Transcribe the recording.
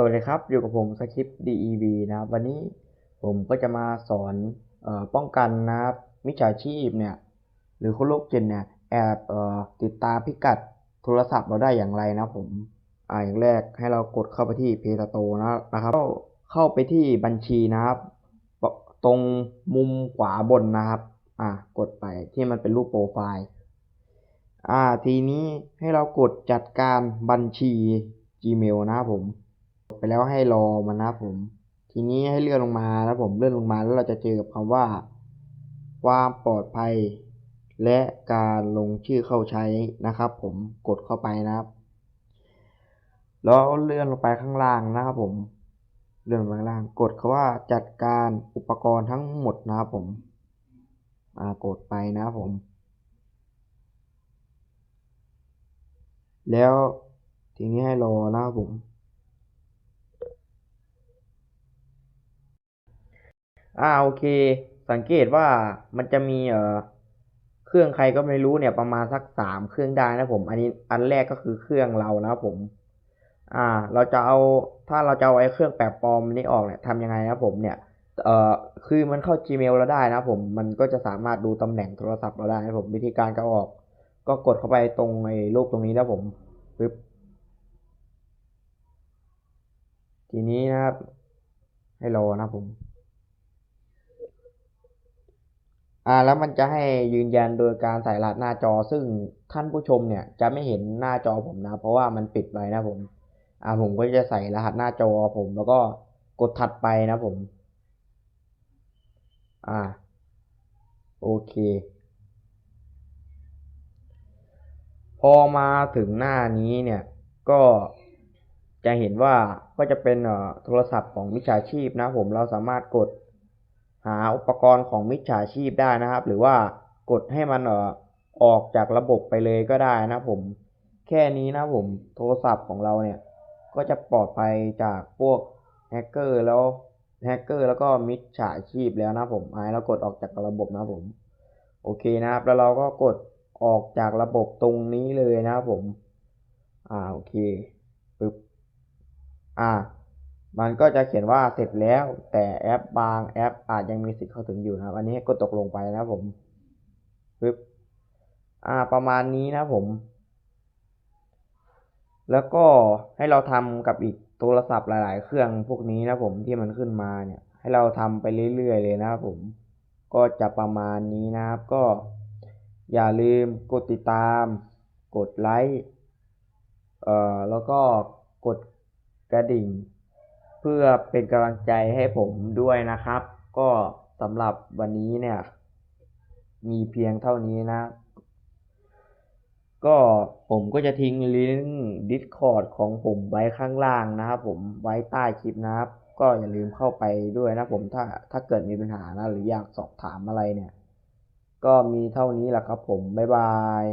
สวัสดีครับ อยู่กับผมสคริปต์ DEV นะครับ วันนี้ผมก็จะมาสอนออป้องกันนะครับมิจฉาชีพเนี่ยหรือคนโรคจิตเนี่ยแอบออติดตามพิกัดโทรศัพท์เราได้อย่างไรนะผมอ่าอย่างแรกให้เรากดเข้าไปที่ Play Store นะนะครับเข้าเข้าไปที่บัญชีนะครับ ตรงมุมขวาบนนะครับอ่ากดไปที่มันเป็นรูปโปรไฟล์อ่าทีนี้ให้เรากดจัดการบัญชี Gmail นะครับผม ไปแล้วให้รอมันนะผม ทีนี้ให้เลื่อนลงมาแล้วผมเลื่อนลงมาแล้วเราจะเจอกับคำว่า ความปลอดภัย และการลงชื่อเข้าใช้นะครับ ผมกดเข้าไปนะครับ แล้วเลื่อนลงไปข้างล่างนะครับผมเลื่อนลงไปข้างล่าง กดคาว่าจัดการอุปกรณ์ทั้งหมดนะครับผมกดไปนะครับผม แล้วทีนี้ให้รอนะครับผม อ่าโอเค สังเกตว่ามันจะมีเอ่อเครื่องใครก็ไม่รู้เนี่ยประมาณสักสามเครื่องได้นะผม อันนี้อันแรกก็คือเครื่องเรานะผม อ่า เราจะเอาถ้าเราจะเอาไอ้เครื่องแปลปลอมนี้ออกเนี่ยทำยังไงนะครับผมเนี่ยเอ่อคือมันเข้า Gmail เราได้นะผมมันก็จะสามารถดูตำแหน่งโทรศัพท์เราได้นะผมวิธีการก็ออก ก็กดเข้าไปตรงไอ้รูปตรงนี้นะผมปึ๊บทีนี้นะครับ ให้รอนะผม อ่าแล้วมันจะให้ยืนยันโดยการใส่รหัสหน้าจอ ซึ่งท่านผู้ชมเนี่ยจะไม่เห็นหน้าจอผมนะ เพราะว่ามันปิดไว้นะผม อ่าผมก็จะใส่รหัสหน้าจอผมแล้วก็กดถัดไปนะผม อ่า โอเค พอมาถึงหน้านี้เนี่ยก็จะเห็นว่าก็จะเป็นเอ่อโทรศัพท์ของมิจฉาชีพนะผมเราสามารถกด หาอุปกรณ์ของมิจฉาชีพได้นะครับ หรือว่ากดให้มันเอ่อออกจากระบบไปเลยก็ได้นะผม แค่นี้นะผมโทรศัพท์ของเราเนี่ย ก็จะปลอดภัยจากพวกแฮกเกอร์แล้วแฮกเกอร์แล้วก็มิจฉาชีพแล้วนะผมอ่าเรากดออกจากระบบนะผม โอเคนะครับ แล้วเราก็กดออกจากระบบตรงนี้เลยนะครับผม อ่าโอเคปึ๊บอ่า มันก็จะเขียนว่าเสร็จแล้ว แต่แอปบางแอปอาจยังมีสิทธิ์เข้าถึงอยู่นะครับ อันนี้ให้กดตกลงไปนะผมปึ๊บอ่าประมาณนี้นะผม แล้วก็ให้เราทำกับอีกโทรศัพท์หลาย ๆ เครื่องพวกนี้นะผมที่มันขึ้นมาเนี่ย ให้เราทำไปเรื่อย ๆ เลยนะครับผม ก็จะประมาณนี้นะครับก็อย่าลืมกดติดตาม กดไลค์ เอ่อ แล้วก็กดกระดิ่ง เพื่อเป็นกำลังใจให้ผมด้วยนะครับ ก็สำหรับวันนี้เนี่ย มีเพียงเท่านี้นะ ก็ผมก็จะทิ้งลิงก์ Discord ของผมไว้ข้างล่างนะครับผมไว้ใต้คลิปนะครับ ก็อย่าลืมเข้าไปด้วยนะผมถ้าถ้าเกิดมีปัญหานะหรืออยากสอบถามอะไรเนี่ย ก็มีเท่านี้แหละครับผม บ๊ายบาย